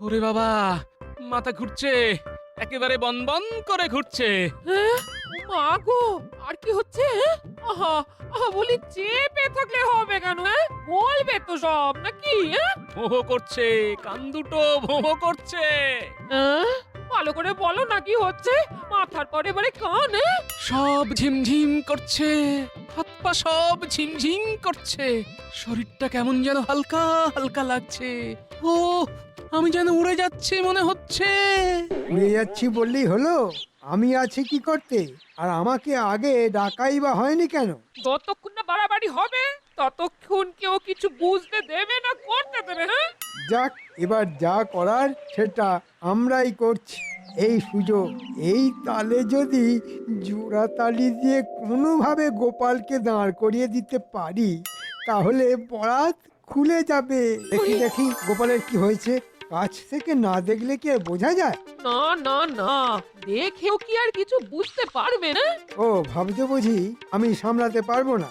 ওরে বাবা মাথা ঘুরছে। একেবারে বন বন করে ঘুরছে। মা গো আর কি হচ্ছে? আহা আহা বলি চেপে থাকলে হবে কেন হ্যাঁ বলবে তো সব নাকি ভোঁ করছে কান দুটো ভোঁ করছে? ভালো করে বলো না কি হচ্ছে মাথার পরে এবারে কান? সব ঝিমঝিম করছে হাত পা সব ঝিমঝিম করছে। শরীরটা কেমন যেন হালকা হালকা লাগছে। ও আমি যেন উড়ে যাচ্ছি মনে হচ্ছে। উড়ে যাচ্ছি বললেই হলো। আমি আছি কি করতে? আর আমাকে আগে ডাকাই বা হয়নি কেন? যতক্ষণ না বাড়াবাড়ি হবে ততক্ষণ কেউ কিছু বুঝতে দেবে না করতে দেবে হ্যাঁ? যাক এবার যা করার সেটা আমরাই করছি। এই সুযোগ এই তালে যদি জোড়া তালি দিয়ে কোনোভাবে গোপালকে দাঁড় করিয়ে দিতে পারি তাহলে বরাত খুলে যাবে। দেখি দেখি গোপালের কি হয়েছে। কাছ থেকে না দেখলে কি আর বোঝা যায়? না না না। দেখেও কি আর কিছু বুঝতে পারবে না? ও ভাবছ বুঝি আমি সামলাতে পারব না।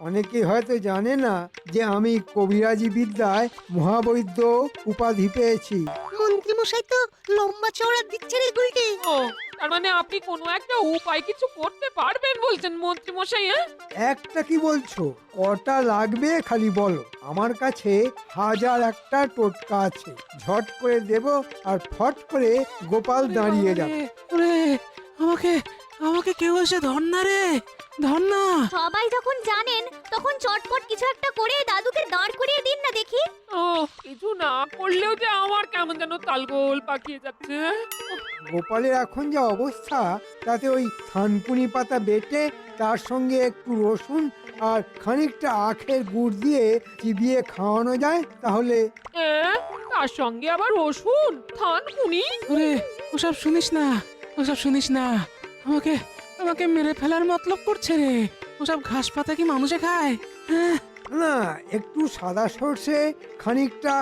অনেকেই হয়তো জানে না যে আমি কবিরাজি বিদ্যায় মহাবৈদ্য উপাধি পেয়েছি। মন্ত্রীমশাই তো লম্বা চওড়া দিচ্ছে রে গুলটে ও তার মানে আপনি কোনো একটা উপায় কিছু করতে পারবেন বলছেন মন্ত্রী মশাই হ্যাঁ? একটা কি বলছো? কটা লাগবে খালি বলো। আমার কাছে হাজার একটা টোটকা আছে। ঝট করে দেব আর ফট করে গোপাল দাঁড়িয়ে যাবে। আমাকে আমাকে কেউ এসে ধর না রে। ধর না সবাই যখন জানেন তখন চটপট কিছু একটা করে দাদুকে দাঁড় করিয়ে দিন না দেখি। ও কিছু না করলেও যে আমার কেমন যেন তালগোল পাকিয়ে যাচ্ছে হ্যাঁ? গোপালের এখন যা অবস্থা তাতে ওই থানকুনি পাতা বেটে তার সঙ্গে একটু রসুন আর খানিকটা আখের গুড় দিয়ে চিবিয়ে খাওয়ানো যায় তাহলে এ, তার সঙ্গে আবার রসুন থানকুনি? ওরে ওসব শুনিস না ওসব শুনিস না। আমাকে আমাকে মেরে ফেলার মতলব করছে রে। ওসব ঘাস পাতা কি মানুষে খায়? হ্যাঁ। না একটু সাদা সর্ষে খানিকটা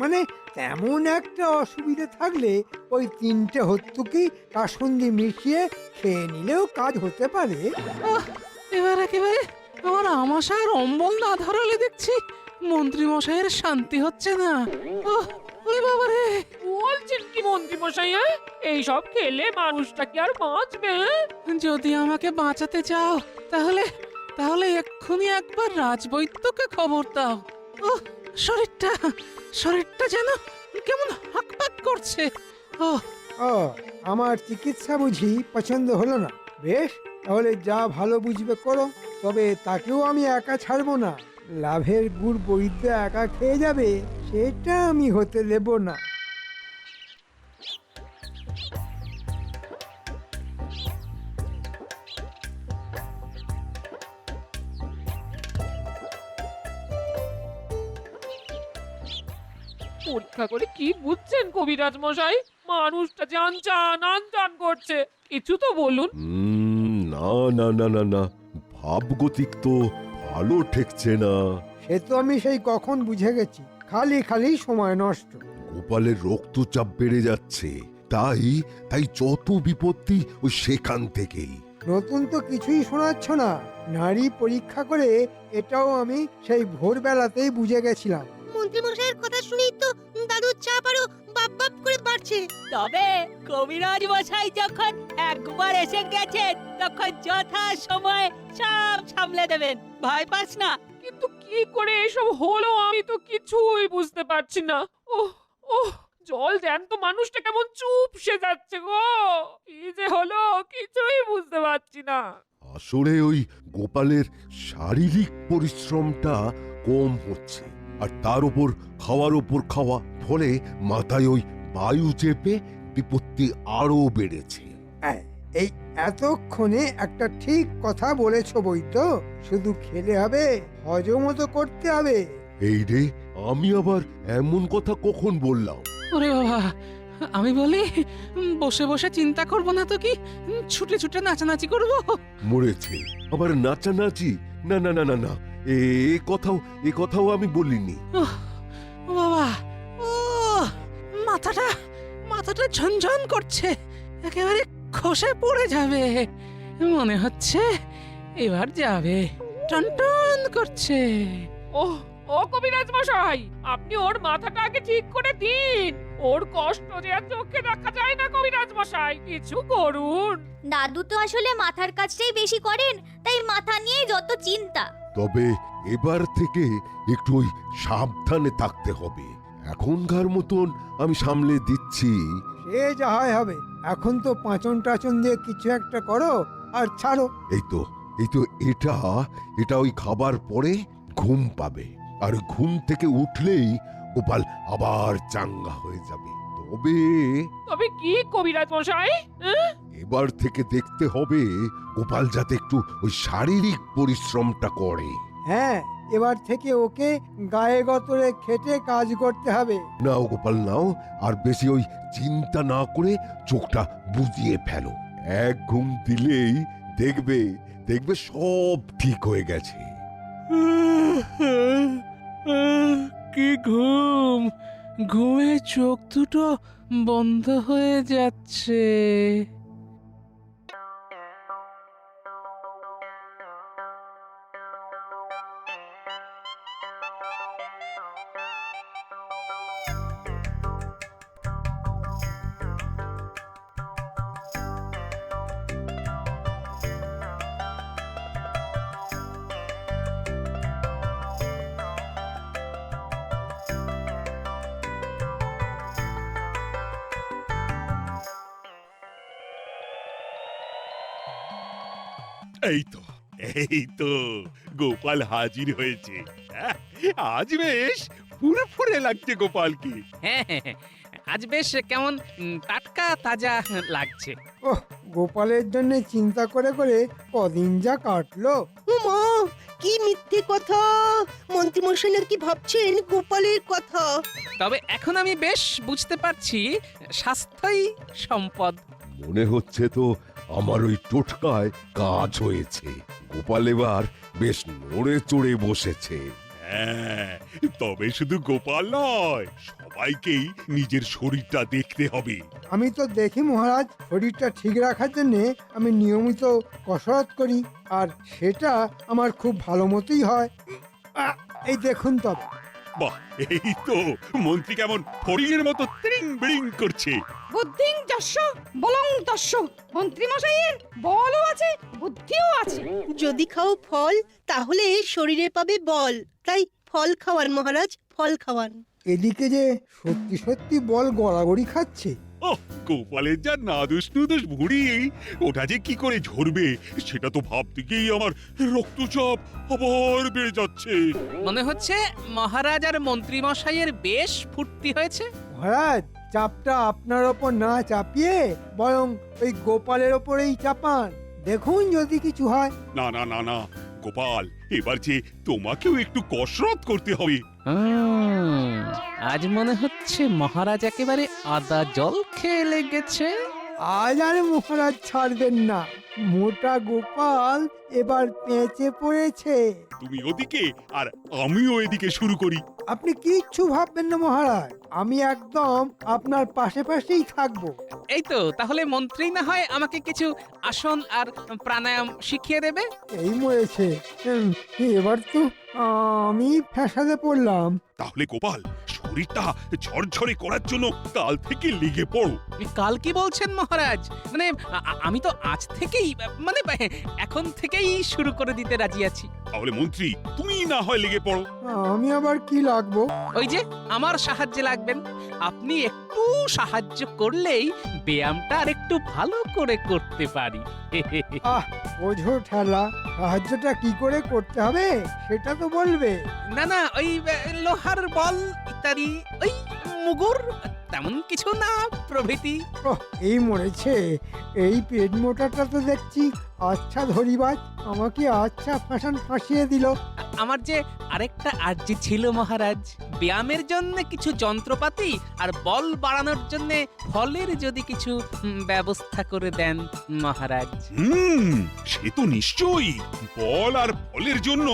মানে তেমন একটা অসুবিধে থাকলে ওই তিনটে হত্যুকি কাসুন্দি মিশিয়ে খেয়ে নিলেও কাজ হতে পারে। এবার একেবারে আমার আমাশার অম্বল না ধরালে দেখছি। মন্ত্রী মশাইয়ের শান্তি হচ্ছে না। ওহ, ওরে বাবা রে। বলছেন কি মন্ত্রী মশাই হ্যাঁ? এইসব খেলে মানুষটা কি আর বাঁচবে হ্যাঁ? যদি আমাকে বাঁচাতে চাও তাহলে তাহলে এক্ষুনি একবার রাজবৈদ্যকে খবর দাও। ও শরীরটা শরীরটা যেন কেমন হাকপাক করছে। ও ও আমার চিকিৎসা বুঝি পছন্দ হলো না। বেশ তাহলে যা ভালো বুঝবে করো তবে তাকেও আমি একা ছাড়বো না। লাভের গুড় বৈদ্য একা খেয়ে যাবে সেটা আমি হতে দেব না। পরীক্ষা করে কি বুঝছেন কবিরাজ মশাই? মানুষটা যে আনচান করছে। কিছু তো বলুন। উম, না না না না না। ভাবগতিক তো ভালো ঠেকছে না। সে তো আমি সেই কখন বুঝে গেছি। খালি খালি সময় নষ্ট। গোপালের রক্তচাপ বেড়ে যাচ্ছে। তাই তাই যত বিপত্তি ওই সেখান থেকেই। নতুন তো কিছুই শোনাচ্ছ না। নারী পরীক্ষা করে এটাও আমি সেই ভোরবেলাতেই বুঝে গেছিলাম। মন্ত্রীমশাইয়ের কথা শুনেই তো দাদুর চাপ আরও বাপ করে বাড়ছে তবে কবিরাজ মশাই যখন একবার এসে গেছেন তখন যথা সময় সব সামলে দেবেন। ভয় পাস না। কিন্তু কি করে এসব হলো আমি তো কিছুই বুঝতে পারছি না। ওহ ওহ জল জ্যান্ত মানুষটা কেমন চুপ সে যাচ্ছে গো। কি যে হলো কিছুই বুঝতে পারছি না। আসলে ওই গোপালের শারীরিক পরিশ্রমটা কম হচ্ছে আর তার উপর খাওয়ার উপর খাওয়া ফলে মাথায় ওই বায়ু চেপে বিপত্তি আরও বেড়েছে। এই, এতক্ষণে একটা ঠিক কথা বলেছ বই তো শুধু খেলে হবে হজমও তো করতে হবে। এই রে আমি আবার এমন কথা কখন বললাম? ওরে বাবা আমি বলি বসে বসে চিন্তা করব না তো কি? ছুটে ছুটে নাচানাচি করব? মরেছে। আবার নাচানাচি? না না না না না এ কথাও এ কথাও আমি বলিনি। মাথাটা মাথাটা ঝনঝন করছে একেবারে খসে পড়ে যাবে। মনে হচ্ছে এবার যাবে। টনটন করছে। ওহ ও কবিরাজ মশাই আপনি ওর মাথাটা আগে ঠিক করে দিন। ওর কষ্ট যে আর চোখে দেখা যায় না কবিরাজ মশাই কিছু করুন। দাদু তো আসলে মাথার কাজটাই বেশি করেন তাই মাথা নিয়েই যত চিন্তা। তবে এবার থেকে একটু সাবধানে থাকতে হবে। এখনকার মতন আমি সামলে দিচ্ছি। সে যা হয় হবে। এখন তো পাঁচন টাচন দিয়ে কিছু একটা করো আর ছাড়ো। এই তো এই তো এটা এটা ওই খাবার পরে ঘুম পাবে। আর ঘুম থেকে উঠলেই গোপাল আবার চাঙ্গা হয়ে যাবে। তবে তবে কি কবিরাজ মশাই? হ্যাঁ? এবার থেকে দেখতে হবে গোপাল যাতে একটু ওই শারীরিক পরিশ্রমটা করে। হ্যাঁ এবার থেকে ওকে গায়ে গতরে খেটে কাজ করতে হবে। নাও গোপাল নাও আর বেশি ওই চিন্তা না করে চোখটা বুজিয়ে ফেলো। এক ঘুম দিলেই দেখবে দেখবে সব ঠিক হয়ে গেছে। কি ঘুম? ঘুমে চোখ দুটো বন্ধ হয়ে যাচ্ছে। এই তো এই তো গোপাল হাজির হয়েছে। হ্যাঁ, আজ বেশ ফুরফুরে লাগছে গোপালকে। হ্যাঁ হ্যাঁ, হ্যাঁ। আজ বেশ কেমন উম, টাটকা তাজা লাগছে। ওহ গোপালের জন্য চিন্তা করে করে কদিন যা কাটলো। মা কি মিথ্যে কথা। মন্ত্রীমশাই নাকি ভাবছেন গোপালের কথা? তবে এখন আমি বেশ বুঝতে পারছি স্বাস্থ্যই সম্পদ। মনে হচ্ছে তো আমার ওই টোটকায় কাজ হয়েছে। গোপাল এবার বেশ নড়ে চড়ে বসেছে। হ্যাঁ তবে শুধু গোপাল নয় সবাইকেই নিজের শরীরটা দেখতে হবে। আমি তো দেখি মহারাজ শরীরটা ঠিক রাখার জন্য আমি নিয়মিত কসরত করি আর সেটা আমার খুব ভালো মতোই হয়। আহ, এই দেখুন তবে। বাহ এই তো মন্ত্রী কেমন ফড়িংয়ের মতো ত্রিং বিড়িং করছে। বুদ্ধিং যস্য বলং তস্য মন্ত্রীমশাইয়ের বলও আছে বুদ্ধিও আছে। যদি খাও ফল তাহলে শরীরে পাবে বল। তাই ফল খাওয়ান মহারাজ ফল খাওয়ান। এদিকে যে সত্যি সত্যি বল গড়াগড়ি খাচ্ছে। ও গোপালের যা নাদুস নুদুস ভুড়ি ওটা যে কি করে ঝরবে সেটা তো ভাবতে গিয়েই আমার রক্তচাপ আবার বেড়ে যাচ্ছে। মনে হচ্ছে মহারাজ আর মন্ত্রী মশাইয়ের বেশ ফুর্তি হয়েছে। মহারাজ চাপটা আপনার ওপর না চাপিয়ে বরং ওই গোপালের ওপরেই চাপান। দেখুন যদি কিছু হয়। না না না না গোপাল এবার যে তোমাকেও একটু কসরত করতে হবে। হুম, আজ মনে হচ্ছে মহারাজ একেবারে আদা জল খেয়ে লেগেছে। আজ আর মহারাজ ছাড়বেন না। মোটা গোপাল এবার পেঁচে পড়েছে। তুমি ওদিকে আর আমিও এদিকে শুরু করি। আপনি কিচ্ছু ভাববেন না মহারাজ। আমি একদম আপনার পাশে পাশেই থাকব। এই তো তাহলে মন্ত্রী না হয় আমাকে কিছু আসন আর প্রাণায়াম শিখিয়ে দেবে? এই মরেছে। এবার তো আমি ফ্যাসাদে পড়লাম। তাহলে গোপাল শরীরটা ঝরঝরে করার জন্য কাল থেকে লেগে পড়ো। কাল কি বলছেন মহারাজ? মানে আমি তো আজ থেকেই মানে এখন থেকেই শুরু করে দিতে রাজি আছি। তাহলে মন্ত্রী তুমি না হয় লেগে পড়ো। আমি আবার কি লাগবো? ওই যে আমার সাহায্যে লাগবেন। আপনি একটু সাহায্য করলেই ব্যায়ামটা আর একটু ভালো করে করতে পারি। আহ বোঝো ঠেলা সাহায্যটা কি করে করতে হবে সেটা তো বলবে। না না ওই লোহার বল ইত্যাদি ওই মুগুর তেমন কিছু না প্রভৃতি। ওহ, এই মরেছে। এই পেট মোটাটা তো দেখছি আচ্ছা ধরিবাজ আমাকে আচ্ছা ফাঁসান ফাঁসিয়ে দিল। আমার যে আরেকটা আর্জি ছিল মহারাজ। ব্যায়ামের জন্য কিছু যন্ত্রপাতি আর বল বাড়ানোর জন্য ফলের যদি কিছু উম, ব্যবস্থা করে দেন মহারাজ। হুম সে তো নিশ্চয়ই। বল আর ফলের জন্য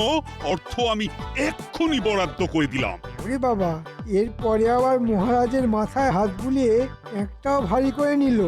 অর্থ আমি এক্ষুনি বরাদ্দ করে দিলাম। ওরে বাবা এরপরে আবার মহারাজের মাথায় হাত বুলিয়ে একটাও ভারী করে নিল।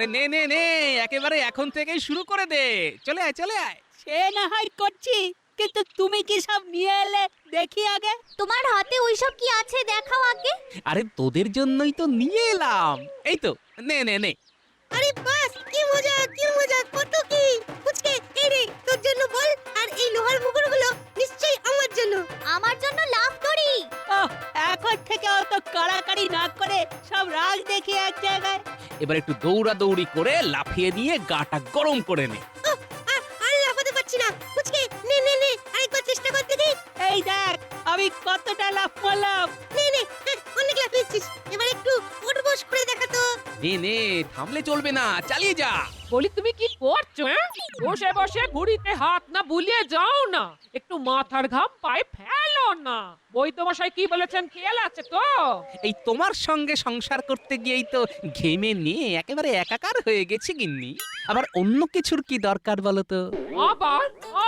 আরে নে নে নে একেবারে এখন থেকেই শুরু করে দে। চলে আয় চলে আয়। সে না হয় করছি কিন্তু তুমি কি সব নিয়ে এলে দেখি আগে। তোমার হাতে ওইসব কি আছে দেখাও আগে? আরে তোদের জন্যই তো নিয়ে এলাম। এই তো নে নে নে। আরে বাস কি মজা কি মজা কত কি। ফুচকে এই রে তোর জন্য বল আর এই লোহার মুগুরগুলো নিশ্চয়ই আমার জন্য। আমার জন্য লাভ ও এখন থেকে অত কাড়াকাড়ি না করে সব রাগ দেখি এক জায়গায়। এবার একটু দৌড়া দৌড়ি করে লাফিয়ে দিয়ে গাটা গরম করে নে। আর লাফাতে পারছি না। ফুচকে নে নে নে আরেকবার চেষ্টা করতে দেখি। এই দেখ আমি কতটা লাভ করলাম। নে নে হ্যাঁ, অনেক লাফিয়েছিস নে নে থামলে চলবে না চালিয়ে যা। বলি তুমি কি করছ হ্যাঁ? বসে বসে ঘুড়িতে হাত না বুলিয়ে যাও না। একটু মাথার ঘাম পায়ে ফেলো না। বৈদ্যমশাই কি বলেছেন খেয়াল আছে তো? এই তোমার সঙ্গে সংসার করতে গিয়েই তো ঘেমে নিয়ে একেবারে একাকার হয়ে গেছে গিন্নি। আবার অন্য কিছুর কি দরকার বলো তো? আবার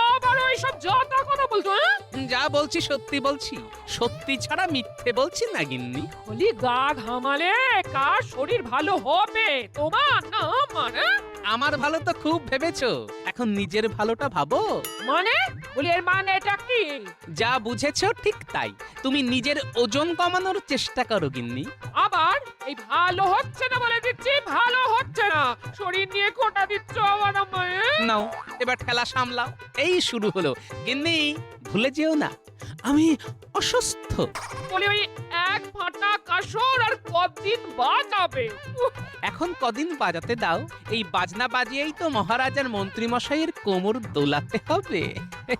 আবার ওইসব যত কথা বলছো হ্যাঁ? যা বলছি সত্যি বলছি। সত্যি ছাড়া মিথ্যে বলছি না গিন্নি। বলি গা ঘামালে কার শরীর ভালো হবে? তোমার না আমার হ্যাঁ? আমার ভালো তো খুব ভেবেছো। এখন নিজের ভালোটা ভাবো। মানে? বলি এর মানে এটা কি? যা বুঝেছ ঠিক তাই। তুমি নিজের ওজন কমানোর চেষ্টা করো গিন্নি। আবার এই ভালো হচ্ছে না বলে দিচ্ছি ভালো হচ্ছে না। শরীর নিয়ে খোটা দিচ্ছ আমার আমায়? নাও এবার ঠেলা সামলাও। এই শুরু হলো। গিন্নি ভুলে যেও না। আমি অসুস্থ। বলি ওই এক ফাটা কাসর আর কদিন বাজাবে। এখন কদিন বাজাতে দাও। এই বাজনা বাজিয়েই তো মহারাজার মন্ত্রীমশাইয়ের কোমর দোলাতে হবে। ব্যাপার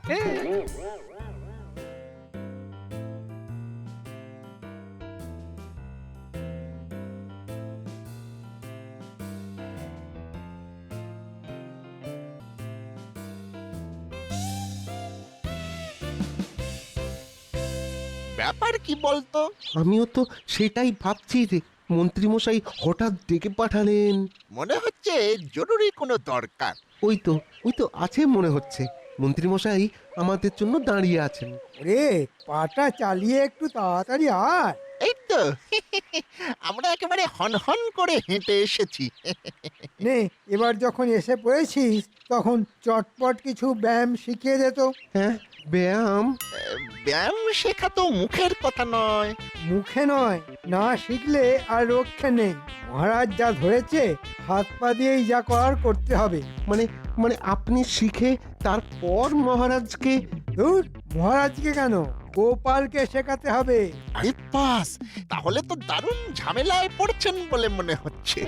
কি বলতো? আমিও তো সেটাই ভাবছি রে মন্ত্রীমশাই হঠাৎ ডেকে পাঠালেন। মনে হচ্ছে জরুরি কোনো দরকার। ওই তো ওই তো আছে মনে হচ্ছে। মন্ত্রীমশাই আমাদের জন্য দাঁড়িয়ে আছেন। রে পাটা চালিয়ে একটু তাড়াতাড়ি আয়। এই তো আমরা একেবারে হন হন করে হেঁটে এসেছি। নে এবার যখন এসে পড়েছিস তখন চটপট কিছু ব্যায়াম শিখিয়ে দে তো। হ্যাঁ ব্যায়াম? ব্যায়াম শেখা তো মুখের কথা নয়। মুখে নয় না শিখলে আর রক্ষে নেই। মহারাজ যা ধরেছে হাত পা দিয়েই যা করার করতে হবে। মানে মানে আপনি শিখে তারপর মহারাজকে ধুর মহারাজকে কেন? গোপালকে শেখাতে হবে। আরে পাস তাহলে তো দারুণ ঝামেলায় পড়ছেন বলে মনে হচ্ছে।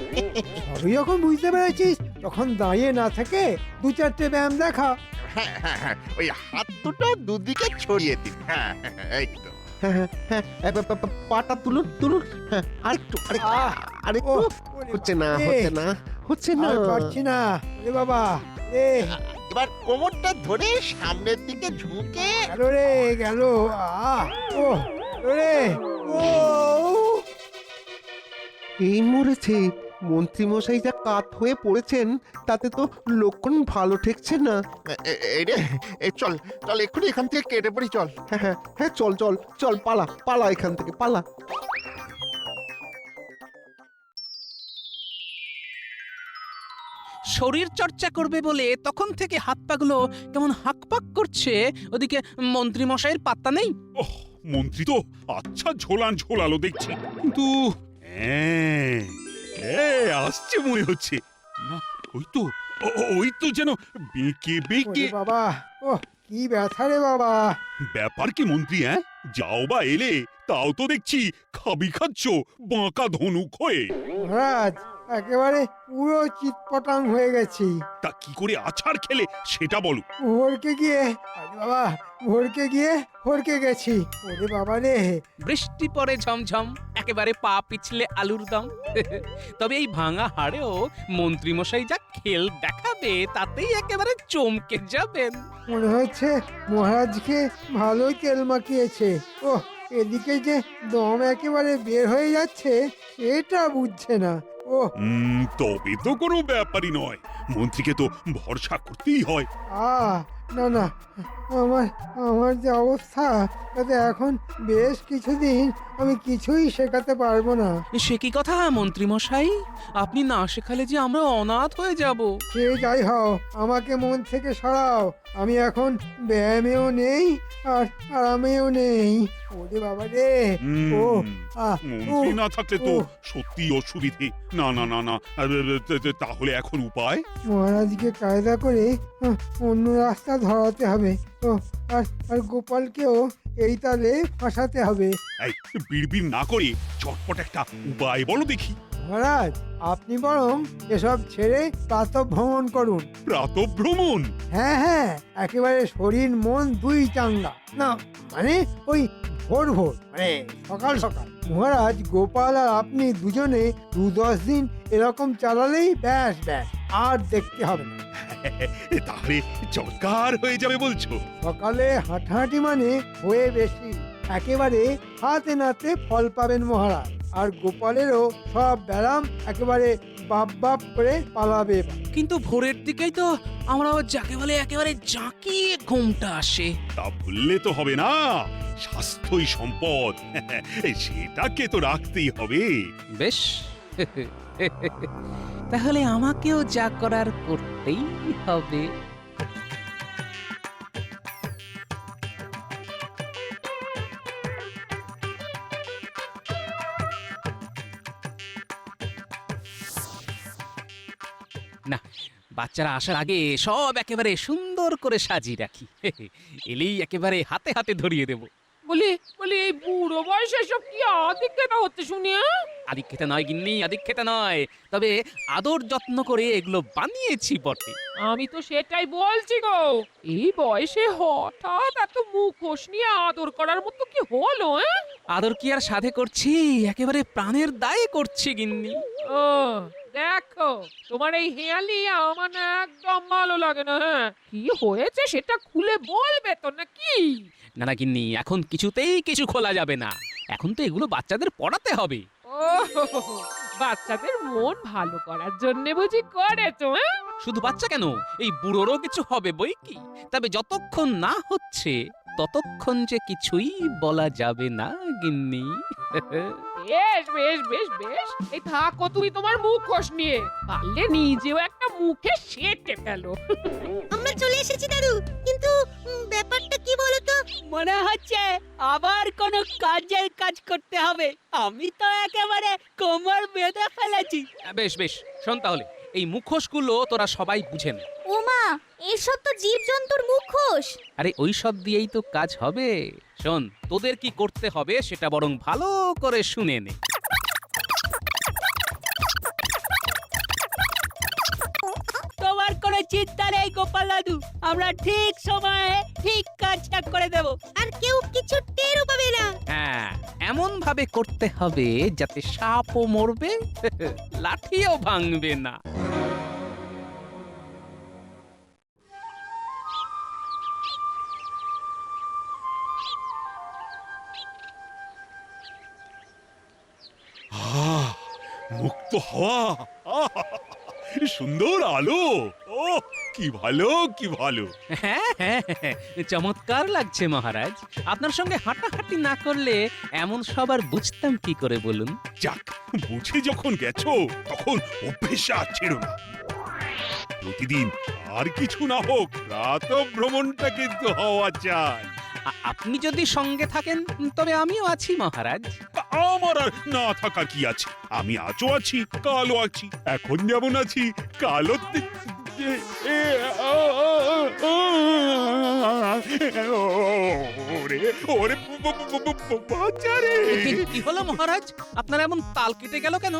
সবই যখন বুঝতে পেরেছিস তখন দাঁড়িয়ে না থেকে দু চারটে ব্যায়াম দেখা। হ্যাঁ হ্যাঁ হ্যাঁ ওই হাত দুটো দুদিকে ছড়িয়ে দিন। হ্যাঁ হ্যাঁ, হ্যাঁ, এই তো পাটা তুলুন তুলুন। আরেকটু আরেকটু আরেকটু। হচ্ছে না হচ্ছে না হচ্ছে না। পারছি না। বাবা। এবার কোমরটা ধরে সামনের দিকে ঝুঁকে গেল রে গেল। আহ ও রে ও। এই মরেছে। মন্ত্রীমশাই যা কাত হয়ে পড়েছেন তাতে তো লক্ষণ ভালো ঠেকছে না। এ- চল চল এক্ষুনি এখান থেকে কেটে পড়ি চল। হ্যাঁ হ্যাঁ হ্যাঁ চল চল চল পালা পালা এখান থেকে পালা। শরীর চর্চা করবে বলে তখন থেকে হাত পাগুলো কেমন হাকপাক করছে। ওদিকে মন্ত্রীমশাইয়ের পাত্তা নেই। ওহ মন্ত্রী তো আচ্ছা ঝোলান ঝোলালো দেখছি। কিন্তু হ্যাঁ, হ্যাঁ, আসছে মনে হচ্ছে। না ওই তো ও- ও- ওই তো যেন বেঁকে বেঁকে। ওরে বাবা ও কি ব্যথা রে বাবা। ব্যাপার কি মন্ত্রী হ্যাঁ? যাও বা এলে তাও তো দেখছি খাবি খাচ্ছ বাঁকা ধনুক হয়ে। মহারাজ একেবারে পুরো চিৎপটাং হয়ে গেছি। তা কি করে আছাড় খেলে সেটা বলো। ভোরকে গিয়ে আরে বাবা ভোরকে গিয়ে হরকে গেছি। ওরে বাবা রে। বৃষ্টি পড়ে ঝমঝম একেবারে পা পিছলে আলুর দম। তবে এই ভাঙা হাড়েও মন্ত্রীমশাই যা খেল দেখাবে তাতেই একেবারে চমকে যাবেন। মনে হচ্ছে মহারাজকে ভালোই তেল মাখিয়েছে। ও এদিকে যে দম একেবারে বের হয়ে যাচ্ছে এটা বুঝছে না। উম, তবে তো কোনো ব্যাপারই নয়। মন্ত্রীকে তো ভরসা করতেই হয়। আ না না। আমার আমার যে অবস্থা তাতে এখন বেশ কিছুদিন আমি কিছুই শেখাতে পারব না। সে কি কথা মন্ত্রী মশাই আপনি না শেখালে যে আমরা অনাথ হয়ে যাব। সে যাই হও আমাকে মন থেকে সরাও। আমি এখন ব্যায়ামেও নেই আর আরামেও নেই। ওরে বাবা রে ও আহ, মন্ত্রী উহ, না থাকলে তো উহ। সত্যি অসুবিধে। না না না না আ, তে- তে- তাহলে এখন উপায়? মহারাজকে কায়দা করে আহ, অন্য রাস্তা ধরাতে হবে। ও আর আর গোপালকেও এই তালে ফাঁসাতে হবে। এই বিড়বিড় না করে চটপট একটা উপায় বলো দেখি। মহারাজ আপনি বরং এসব ছেড়ে প্রাতঃ ভ্রমণ করুন। প্রাতভ্রমণ হ্যাঁ হ্যাঁ একেবারে শরীর মন দুই চাঙ্গা। না মানে ওই ভোর ভোর মানে সকাল সকাল। মহারাজ গোপাল আর আপনি দুজনে দু দশ দিন এরকম চালালেই ব্যাস ব্যাস আর দেখতে হবে না। তাহলে চমৎকার হয়ে যাবে বলছো। সকালে হাঁটাহাঁটি মানে হয়ে বেশি। একেবারে হাতে নাতে ফল পাবেন মহারাজ। আর গোপালেরও সব ব্যারাম একেবারে বাপ বাপ করে পালাবে। কিন্তু ভোরের দিকেই তো আমরা যাকে বলে একেবারে জাঁকিয়ে ঘুমটা আসে। তা বললে তো হবে না। স্বাস্থ্যই সম্পদ। সেটাকে তো রাখতেই হবে। বেশ। তাহলে আমাকেও যা করার করতেই হবে। না, বাচ্চারা আসার আগে সব একেবারে সুন্দর করে সাজিয়ে রাখি। এলেই একেবারে হাতে হাতে ধরিয়ে দেব। বলি বলি এই বুড়ো বয়সে সব কি আদিক্ষেতা হচ্ছে শুনি হ্যাঁ? আদিক খেতে নয় গিন্নি আদিক খেতে নয়। তবে আদর যত্ন করে এগুলো বানিয়েছি বটে। আমি তো সেটাই বলছি গো। এই বয়সে হঠাৎ এত মুখোশ নিয়ে আদর করার মতো কি হলো হ্যাঁ? আদর কি আর সাধে করছি? একেবারে প্রাণের দায়ে করছি গিন্নি। ও দেখো তোমার এই হেয়ালি আমার একদম ভালো লাগে না হ্যাঁ? কি হয়েছে সেটা খুলে বলবে তো নাকি? না না গিন্নি এখন কিছুতেই কিছু খোলা যাবে না। এখন তো এগুলো বাচ্চাদের পড়াতে হবে। ও বাচ্চাদের মন ভালো করার জন্য বুঝি করেছ হ্যাঁ? শুধু বাচ্চা কেন? এই বুড়োরও কিছু হবে বই কি? তবে যতক্ষণ না হচ্ছে ততক্ষণ যে কিছুই বলা যাবে না গিন্নি। বেশ বেশ বেশ বেশ। এই থাকো তুমি তোমার মুখোশ নিয়ে। পারলে নিজেও একটা মুখে সেটে ফেলো। আমরা চলে এসেছি দাদু। কিন্তু ব্যাপারটা কি বলতো? মনে হচ্ছে আবার কোনো কাজের কাজ করতে হবে। আমি তো একেবারে কোমর বেঁধে ফেলেছি। বেশ বেশ। শোন তাহলে। এই মুখোশগুলো তোরা সবাই বুঝে নে। ওমা এসব তো জীবজন্তুর মুখোশ। আরে ওই সব দিয়েই তো কাজ হবে। শোন তোদের কি করতে হবে সেটা বরং ভালো করে শুনে নে। তোমার কোনো চিন্তা নেই গোপাল দাদু। আমরা ঠিক সময়ে ঠিক কাজটা করে দেব। আর কেউ কিছু টেরও পাবে না। হ্যাঁ এমন ভাবে করতে হবে যাতে সাপও মরবে লাঠিও ভাঙবে না। হাওয়া সুন্দর আলো! ও কি ভালো কি ভালো! হ্যাঁ হ্যাঁ হ্যাঁ, চমৎকার লাগছে মহারাজ। আপনার সঙ্গে হাঁটাহাঁটি না করলে এমন সবার বুঝতাম কি করে বলুন? যাক বুঝে যখন গেছো তখন অভ্যেস আর ছেড়ো না। প্রতিদিন আর কিছু না হোক রাত ভ্রমণটা কিন্তু হওয়া চাই। আ- আপনি যদি সঙ্গে থাকেন তবে আমিও আছি মহারাজ। আমার আর না থাকার কি আছে? আমি আজও আছি কালও আছি এখন যেমন আছি কালও ওরে ওরে ব- ব- ব- ব- ব- বাচ্চারে কি- হলো মহারাজ? আপনার এমন তাল কেটে গেল কেন?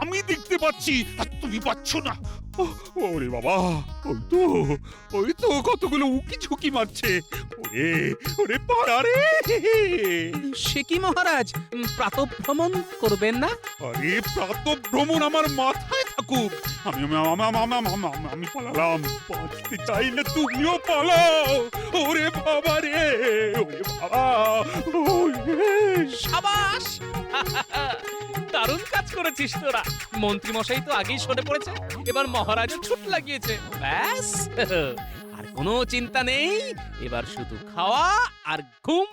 আমি দেখতে পাচ্ছি আর তুমি পাচ্ছ না। ওরে বাবা ওই তো ওই তো কতগুলো উকি ঝুঁকি মারছে। ওরে ওরে পাড়ারে সে কি মহারাজ? প্রাতঃভ্রমণ করবেন না? আরে প্রাত ভ্রমণ আমার মাথায় থাকুক। আমি আমি পালালাম বাঁচতে চাই না তুমিও পালাও। ওরে বাবা রে ওরে বাবা সাবাস! দারুণ কাজ করেছিস তোরা। মন্ত্রী মশাই তো আগেই সরে পড়েছে, এবার মহারাজও ছুট লাগিয়েছে। ব্যাস। আর কোনো চিন্তা নেই, এবার শুধু খাওয়া আর ঘুম।